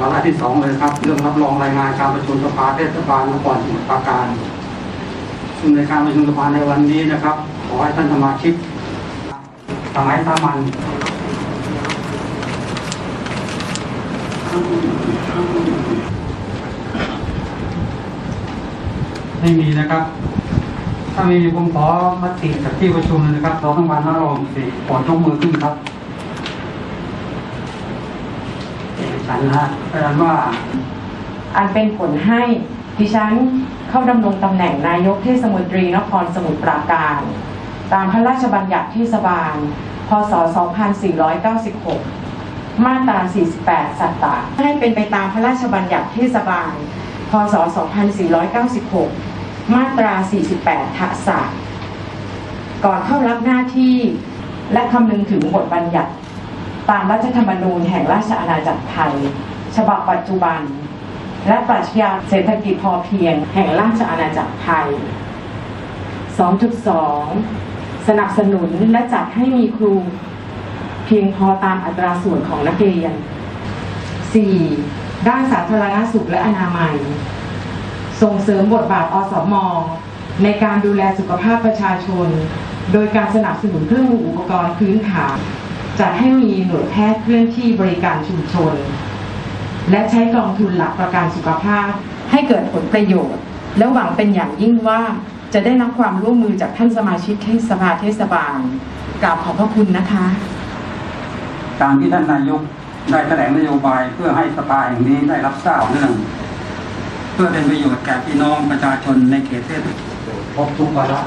วาระที่สองเลยครับ เรื่องรับรองรายงานการประชุมสภาเทศบาลนครสมุทรปราการซึ่งในการประชุมสภาในวันนี้นะครับ ขอให้ท่านสมาชิกสมัยสามัญไม่มีนะครับ ถ้ามีผมขอมติจากที่ประชุมเลยนะครับสองทั้งวันแล้วรองสี่ขอยกมือขึ้นครับ อันนะฮะแปลว่า อันเป็นผลให้ดิฉันเข้าดำรงตำแหน่งนายกเทศมนตรีนครสมุทรปราการ ตามพระราชบัญญัติเทศบาล พศ 2496 มาตรา 48 สัตตะให้เป็นไปตามพระราชบัญญัติเทศบาล พศ 2496 มาตรา 48ทักษะก่อนเข้ารับหน้าที่และคำนึงถึงบทบัญญัติ ตามรัฐธรรมนูญแห่งราชอาณาจักรไทย ฉบับปัจจุบัน และปรัชญาเศรษฐกิจพอเพียงแห่งราชอาณาจักรไทย 2.2 สนับสนุนและจัดให้มีครู เพียงพอตามอัตราส่วนของนักเรียน 4. ด้านสาธารณสุขและอนามัย ส่งเสริมบทบาทอสมในการดูแลสุขภาพประชาชน โดยการสนับสนุนเครื่องมืออุปกรณ์พื้นฐาน จัดให้มีหน่วยแพทย์เคลื่อนที่บริการชุมชน และใช้กองทุนหลักประกันสุขภาพ ให้เกิดผลประโยชน์ และหวังเป็นอย่างยิ่งว่าจะได้รับความร่วมมือจากท่านสมาชิกเทศบาลเทศบาลกราบขอบพระคุณนะคะ ตามที่ท่านนายกได้แถลงนโยบายเพื่อให้สภาแห่งนี้ได้รับทราบเรื่อง เพื่อเป็นประโยชน์แก่พี่น้องประชาชนในเขตเทศครบทุกวาระ